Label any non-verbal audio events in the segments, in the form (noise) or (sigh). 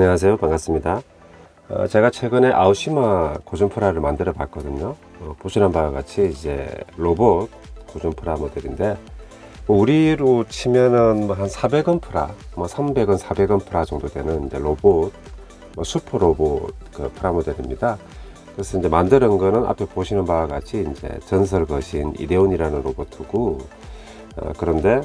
안녕하세요. 반갑습니다. 어, 제가 최근에 아우시마 고전프라를 만들어 봤거든요. 어, 보시는 바와 같이 이제 로봇 고전프라 모델인데 뭐 우리로 치면은 뭐 한 400원 프라, 뭐 300원, 400원 프라 정도 되는 이제 로봇, 뭐 슈퍼 로봇 그 프라 모델입니다. 그래서 이제 만드는 거는 앞에 보시는 바와 같이 이제 전설 거신 이데온이라는 로봇이고 어, 그런데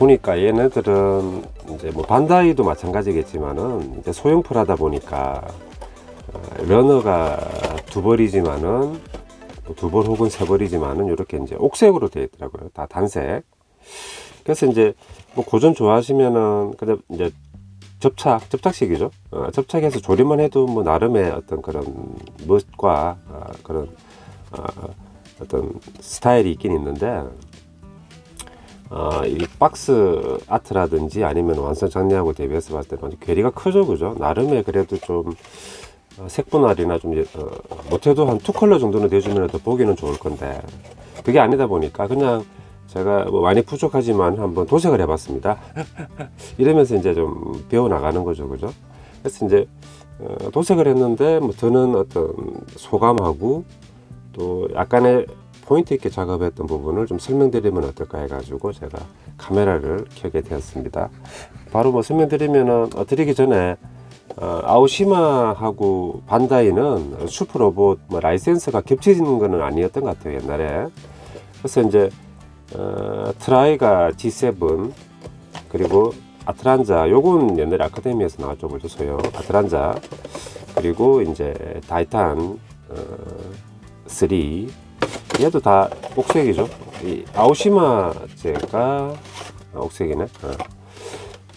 보니까 얘네들은 이제 뭐 반다이도 마찬가지겠지만은 이제 소형 풀하다 보니까 어, 러너가 두 벌이지만은 뭐두벌 혹은 세 벌이지만은 이렇게 이제 옥색으로 되어 있더라고요. 다 단색. 그래서 이제 뭐 고전 좋아하시면은 근데 이제 접착 접착식이죠. 어, 접착해서 조립만 해도 뭐 나름의 어떤 그런 멋과 어, 그런 어, 어떤 스타일이 있긴 있는데 어, 이 박스 아트라든지 아니면 완성 장르하고 대비해서 봤을 때는 괴리가 크죠, 그죠? 나름의 그래도 좀 어, 색분할이나 좀 어, 못해도 한투 컬러 정도는 돼주면 더 보기는 좋을 건데 그게 아니다 보니까 그냥 제가 뭐 많이 부족하지만 한번 도색을 해봤습니다. (laughs) 이러면서 이제 좀 배워 나가는 거죠, 그죠? 그래서 이제 어, 도색을 했는데 뭐 드는 어떤 소감하고 또 약간의 포인트 있게 작업했던 부분을 좀 설명드리면 어떨까 해가지고 제가 카메라를 켜게 되었습니다. 바로 뭐 설명드리면은 어, 드리기 전에 어, 아우시마하고 반다이는 슈퍼 로봇 뭐 라이센스가 겹치는 거는 아니었던 것 같아요 옛날에. 그래서 이제 어, 트라이가 G7 그리고 아트란자 요건 옛날에 아카데미에서 나왔죠 소요 아트란자 그리고 이제 다이탄 어, 3 얘도 다 옥색이죠. 이 아오시마제가 옥색이네. 어.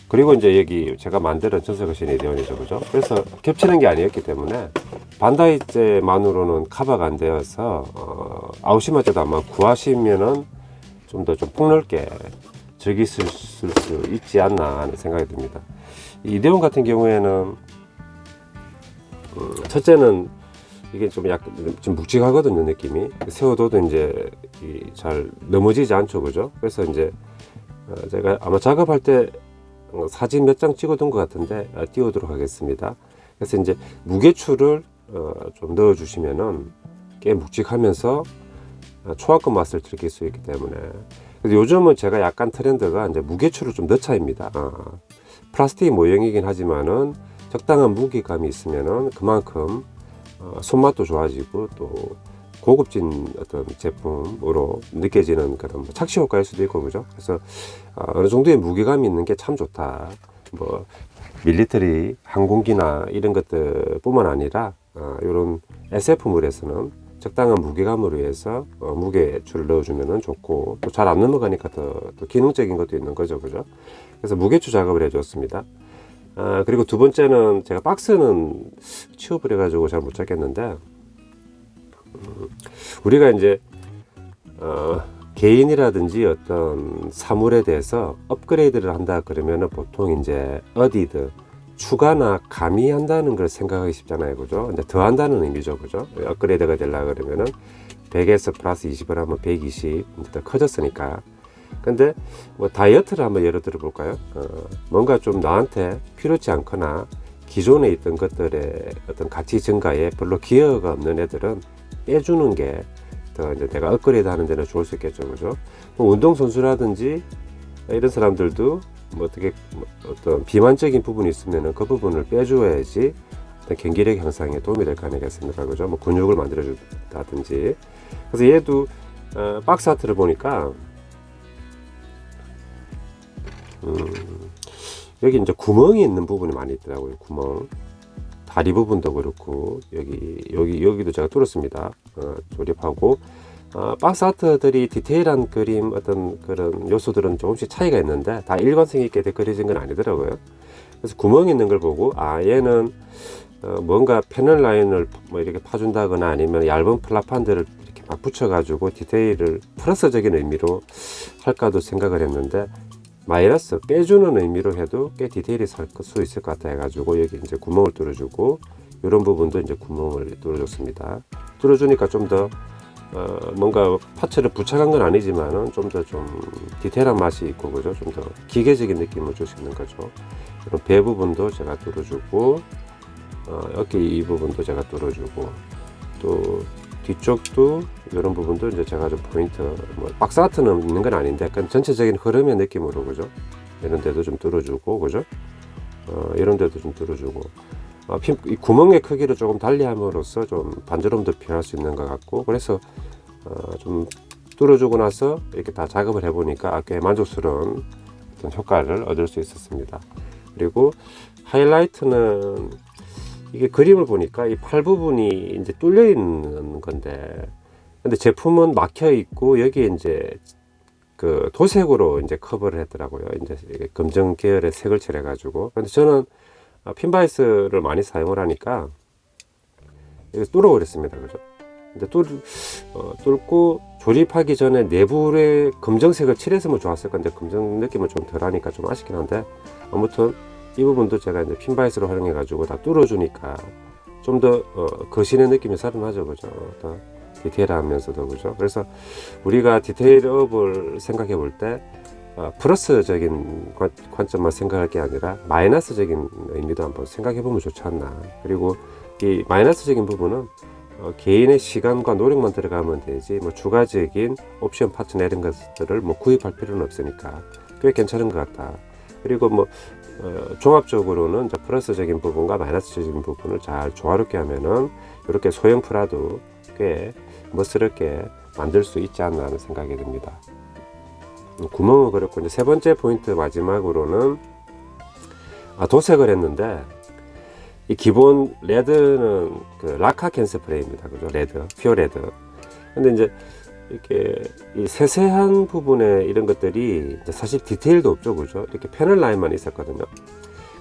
그리고 이제 여기 제가 만드는 전설거신이 대원이죠, 그죠? 그래서 겹치는 게 아니었기 때문에 반다이제만으로는 커버가 안 되어서 어, 아오시마제도 아마 구하시면은 좀 더좀 폭넓게 즐기실 수 있지 않나 하는 생각이 듭니다. 이 이대원 같은 경우에는 음, 첫째는 이게 좀 약간 좀 묵직하거든요 느낌이. 세워둬도 이제 이잘 넘어지지 않죠 그죠? 그래서 이제 어, 제가 아마 작업할 때 어, 사진 몇 장 찍어둔 것 같은데 어, 띄우도록 하겠습니다. 그래서 이제 무게추를 어, 좀 넣어 주시면은 꽤 묵직하면서 어, 초합금 맛을 즐길 수 있기 때문에. 그래서 요즘은 제가 약간 트렌드가 이제 무게추를 좀 넣자입니다. 어, 플라스틱 모형이긴 하지만은 적당한 무게감이 있으면은 그만큼 어, 손맛도 좋아지고 또 고급진 어떤 제품으로 느껴지는 그런 뭐 착시 효과일 수도 있고 그죠? 그래서 어, 어느 정도의 무게감이 있는 게 참 좋다. 뭐 밀리터리 항공기나 이런 것들뿐만 아니라 어, 이런 SF물에서는 적당한 무게감으로 해서 어, 무게추를 넣어주면은 좋고 또 잘 안 넘어가니까 더, 더 기능적인 것도 있는 거죠, 그죠? 그래서 무게추 작업을 해줬습니다. 아, 그리고 두 번째는 제가 박스는 해가지고 잘 못 찾겠는데, 음, 우리가 이제, 어, 개인이라든지 어떤 사물에 대해서 업그레이드를 한다 그러면은 보통 이제 어디든 추가나 가미한다는 걸 생각하기 쉽잖아요. 그죠? 이제 더 한다는 의미죠. 그죠? 업그레이드가 되려 그러면은 100에서 플러스 20을 하면 120, 이제 더 커졌으니까. 근데 뭐 다이어트를 한번 예를 들어 볼까요? 어, 뭔가 좀 나한테 필요치 않거나 기존에 있던 것들의 어떤 가치 증가에 별로 기여가 없는 애들은 빼주는 게 더 이제 내가 업그레이드 하는 데는 좋을 수 있겠죠, 그죠? 뭐 운동 선수라든지 이런 사람들도 뭐 어떻게 뭐 어떤 비만적인 부분이 있으면은 그 부분을 빼줘야지 어떤 경기력 향상에 도움이 될 거 아니겠습니까, 그죠? 뭐 근육을 만들어준다든지. 그래서 얘도 어, 박스 아트를 보니까 음, 여기 이제 구멍이 있는 부분이 많이 있더라고요. 구멍. 다리 부분도 그렇고 여기 여기 여기도 제가 뚫었습니다. 어, 조립하고 어, 박스 아트들이 디테일한 그림 어떤 그런 요소들은 조금씩 차이가 있는데 다 일관성 있게 그려진 건 아니더라고요. 그래서 구멍 있는 걸 보고 아 얘는 어, 뭔가 패널 라인을 뭐 이렇게 파준다거나 아니면 얇은 플라판들을 이렇게 막 붙여가지고 디테일을 플러스적인 의미로 할까도 생각을 했는데 마이너스 빼주는 의미로 해도 꽤 디테일이 살 수 있을 것 같아 가지고 여기 이제 구멍을 뚫어주고 이런 부분도 이제 구멍을 뚫어줬습니다. 뚫어주니까 좀더 어, 뭔가 파츠를 부착한 건 아니지만은 좀 더좀 디테일한 맛이 있고 그죠? 좀 더 기계적인 느낌을 줄 수 있는 거죠. 그럼 배 부분도 제가 뚫어주고 어, 어깨 이 부분도 제가 뚫어주고 또 뒤쪽도 이런 부분도 이제 제가 좀 포인트 뭐 박스 아트는 있는 건 아닌데 약간 전체적인 흐름의 느낌으로 그죠? 이런 데도 좀 뚫어주고 그죠? 어, 이런 데도 좀 뚫어주고 어, 핀, 이 구멍의 크기를 조금 달리함으로써 좀 반전음도 표현할 수 있는 것 같고 그래서 어, 좀 뚫어주고 나서 이렇게 다 작업을 해보니까 꽤 만족스러운 어떤 효과를 얻을 수 있었습니다. 그리고 하이라이트는 이게 그림을 보니까 이 팔 부분이 이제 뚫려 있는 건데 근데 제품은 막혀 있고 여기에 이제 그 도색으로 이제 커버를 했더라고요. 이제 검정 계열의 색을 칠해 가지고. 근데 저는 아, 핀바이스를 많이 사용을 하니까 이거 뚫어버렸습니다. 그죠? 근데 뚫, 어, 뚫고 조립하기 전에 내부에 검정색을 칠했으면 좋았을 건데 검정 느낌은 좀 덜하니까 좀 아쉽긴 한데 아무튼 이 부분도 제가 이제 핀바이스로 활용해 가지고 다 뚫어주니까 좀더 어, 거신의 느낌이 살아나죠. 그죠? 더 디테일하면서도 그죠? 그래서 우리가 디테일업을 생각해 볼때 어, 플러스적인 관, 관점만 생각할 게 아니라 마이너스적인 의미도 한번 생각해 보면 좋지 않나. 그리고 이 마이너스적인 부분은 어, 개인의 시간과 노력만 들어가면 되지 뭐 추가적인 옵션 파트나 이런 것들을 뭐 구입할 필요는 없으니까 꽤 괜찮은 것 같다. 그리고 뭐 어, 종합적으로는 이제 플러스적인 부분과 마이너스적인 부분을 잘 조화롭게 하면은 이렇게 소형 프라도 꽤 멋스럽게 만들 수 있지 않나 하는 생각이 듭니다. 음, 구멍은 그렇고 이제 세 번째 포인트 마지막으로는 아, 도색을 했는데 이 기본 레드는 그 라카 캔 스 프레이입니다. 그죠? 레드, 퓨어 레드. 근데 이제 이렇게 이 세세한 부분에 이런 것들이 사실 디테일도 없죠. 그죠? 이렇게 패널 라인만 있었거든요.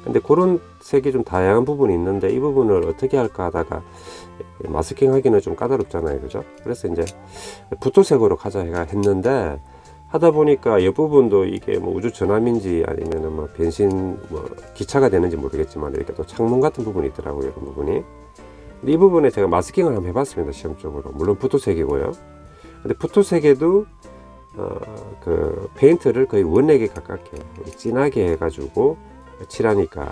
근데 그런 색이 좀 다양한 부분이 있는데 이 부분을 어떻게 할까 하다가 마스킹 하기는 좀 까다롭잖아요. 그죠? 그래서 이제 붓도색으로 가자 했는데 하다 보니까 이 부분도 이게 뭐 우주 전함인지 아니면은 뭐 변신 뭐 기차가 되는지 모르겠지만 이렇게 또 창문 같은 부분이 있더라고요. 이런 부분이. 이 부분에 제가 마스킹을 한번 해봤습니다. 시험적으로. 물론 붓도색이고요. 근데 붓도색에도 어, 그 페인트를 거의 원액에 가깝게 진하게 해가지고 칠하니까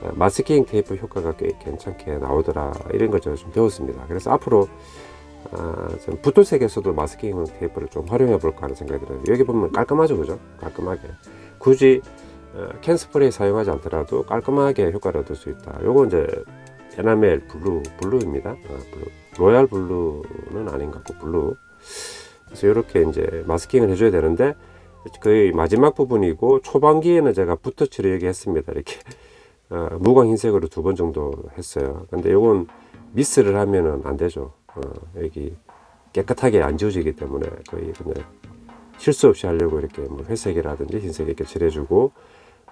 어, 마스킹 테이프 효과가 꽤 괜찮게 나오더라 이런 걸 제가 좀 배웠습니다. 그래서 앞으로 아, 좀 붓도색에서도 마스킹 테이프를 좀 활용해 볼까 하는 생각이 들어요. 여기 보면 깔끔하죠, 그죠? 깔끔하게. 굳이 어, 캔 스프레이 사용하지 않더라도 깔끔하게 효과를 얻을 수 있다. 요거 이제 에나멜 블루, 블루입니다. 어, 블루. 로얄 블루는 아닌 것 같고 블루. 그래서 이렇게 이제 마스킹을 해줘야 되는데 거의 마지막 부분이고 초반기에는 제가 붓터치를 얘기했습니다. 이렇게 어, 무광 흰색으로 두 번 정도 했어요. 근데 요건 미스를 하면은 안 되죠. 어, 여기 깨끗하게 안 지워지기 때문에 거의 그냥 실수 없이 하려고 이렇게 뭐 회색이라든지 흰색 이렇게 칠해주고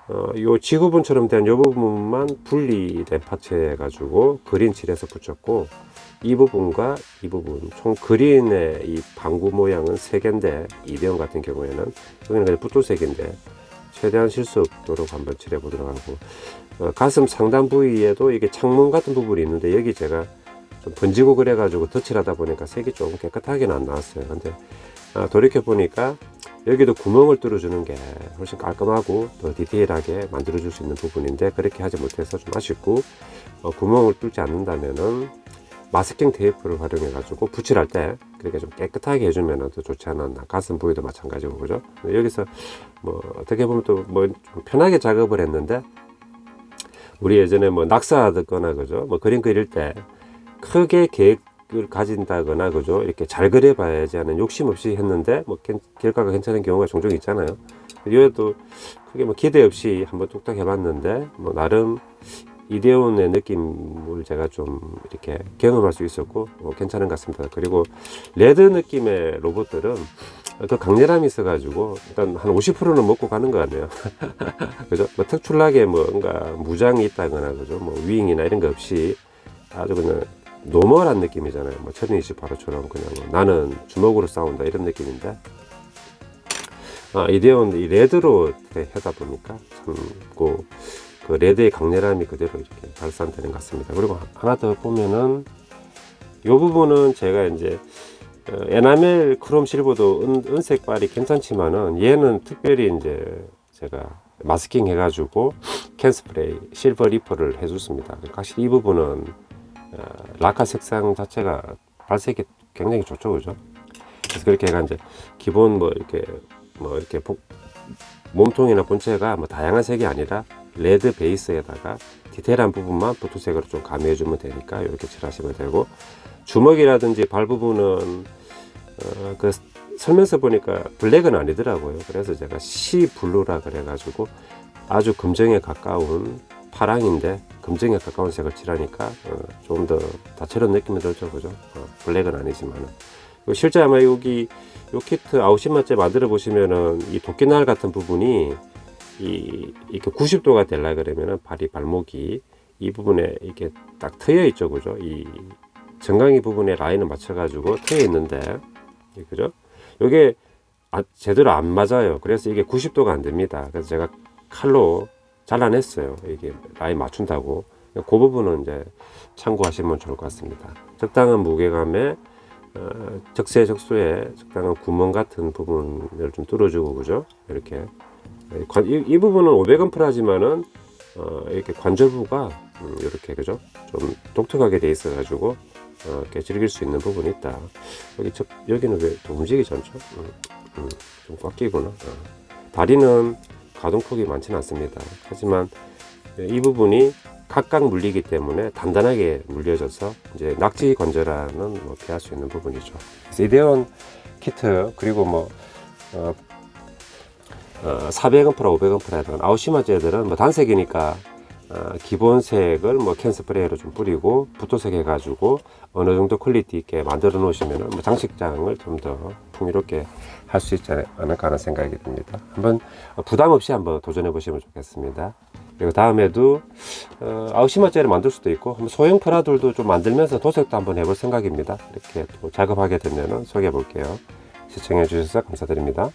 어, 요 지구본처럼 된 요 부분만 분리된 파츠 해 가지고 그린 칠해서 붙였고 이 부분과 이 부분 총 그린의 이 방구 모양은 세 개인데 이대형 같은 경우에는 여기는 그냥 붓도색인데 최대한 실수 없도록 한번 칠해 보도록 하고 어, 가슴 상단 부위에도 이게 창문 같은 부분이 있는데 여기 제가 좀 번지고 그래가지고 덧칠하다 보니까 색이 좀 깨끗하게는 안 나왔어요. 근데 아, 돌이켜 보니까 여기도 구멍을 뚫어주는 게 훨씬 깔끔하고 더 디테일하게 만들어줄 수 있는 부분인데 그렇게 하지 못해서 좀 아쉽고 어, 구멍을 뚫지 않는다면은 마스킹 테이프를 활용해 가지고 붙일할 때 그렇게 좀 깨끗하게 해주면 더 좋지 않았나. 가슴 부위도 마찬가지고 그죠? 여기서 뭐 어떻게 보면 또 뭐 편하게 작업을 했는데 우리 예전에 뭐 낙서하거나 그죠? 뭐 그림 그릴 때 크게 계획 을 가진다거나 그죠 이렇게 잘 그려봐야지 하는 욕심 없이 했는데 뭐 괜- 결과가 괜찮은 경우가 종종 있잖아요 이것도 크게 뭐 기대 없이 한번 뚝딱 해봤는데 뭐 나름 이데온의 느낌을 제가 좀 이렇게 경험할 수 있었고 어, 괜찮은 것 같습니다. 그리고 레드 느낌의 로봇들은 더 강렬함이 있어가지고 일단 한 50%는 먹고 가는 거 같네요. (laughs) 그죠? 뭐 특출나게 뭔가 무장이 있다거나 그죠? 뭐 위잉이나 이런 거 없이 아주 그냥 노멀한 느낌이잖아요. 뭐 1028호처럼 그냥 뭐 나는 주먹으로 싸운다 이런 느낌인데 아, 이데온 이 레드로 하다 보니까 참고 그 레드의 강렬함이 그대로 이렇게 발산되는 것 같습니다. 그리고 하나 더 보면은 이 부분은 제가 이제 어, 에나멜 크롬 실버도 은, 은색 발이 괜찮지만은 얘는 특별히 이제 제가 마스킹 해가지고 캔 스프레이 실버 리퍼를 해줬습니다. 확실히 이 부분은 어, 라카 색상 자체가 발색이 굉장히 좋죠, 그죠? 그래서 그렇게 해가 이제 기본 뭐 이렇게 뭐 이렇게 복- 몸통이나 본체가 뭐 다양한 색이 아니라 레드 베이스에다가 디테일한 부분만 푸트색으로 좀 가미해주면 되니까 이렇게 칠하시면 되고 주먹이라든지 발 부분은 어, 그 설명서 보니까 블랙은 아니더라고요. 그래서 제가 시 블루라 그래가지고 아주 금정에 가까운 파랑인데 금정에 가까운 색을 칠하니까 어, 좀더 다채로운 느낌이 들죠, 그죠? 어, 블랙은 아니지만은 그리고 실제 아마 여기 요 키트 아웃시마째 만들어 보시면은 이 도끼날 같은 부분이 이 이렇게 90도가 되려 그러면은 발이 발목이 이 부분에 이렇게 딱 트여 있죠, 그죠? 이 정강이 부분에 라인을 맞춰 가지고 트여 있는데, 예, 그죠? 이게 아, 제대로 안 맞아요. 그래서 이게 90도가 안 됩니다. 그래서 제가 칼로 잘라냈어요. 이게 라인 맞춘다고. 그 부분은 이제 참고하시면 좋을 것 같습니다. 적당한 무게감에 어, 적세 적소에 적당한 구멍 같은 부분을 좀 뚫어주고 그죠? 이렇게 관- 이, 이 부분은 500원 프라지만은 어, 이렇게 관절부가 음, 이렇게 그죠? 좀 독특하게 돼 있어 가지고 어, 이렇게 즐길 수 있는 부분이 있다. 여기 저, 여기는 왜또 움직이지 않죠? 음, 음, 좀꽉 끼구나. 어. 다리는 가동폭이 많지는 않습니다. 하지만 이 부분이 각각 물리기 때문에 단단하게 물려져서 이제 낙지 관절화는 뭐 피할 수 있는 부분이죠. 이데온 키트 그리고 뭐 어, 어, 400원 프라 500원 프라든 아웃시마제들은 뭐 단색이니까 어, 기본색을 뭐 캔스프레이로 좀 뿌리고 붓도색 해가지고 어느 정도 퀄리티 있게 만들어 놓으시면 뭐 장식장을 좀 더 풍요롭게 할 수 있지 않을까 하는 생각이 듭니다. 한번 부담 없이 한번 도전해 보시면 좋겠습니다. 그리고 다음에도 어, 아웃시마제를 만들 수도 있고 소형 프라들도 좀 만들면서 도색도 한번 해볼 생각입니다. 이렇게 또 작업하게 되면 소개해 볼게요. 시청해 주셔서 감사드립니다.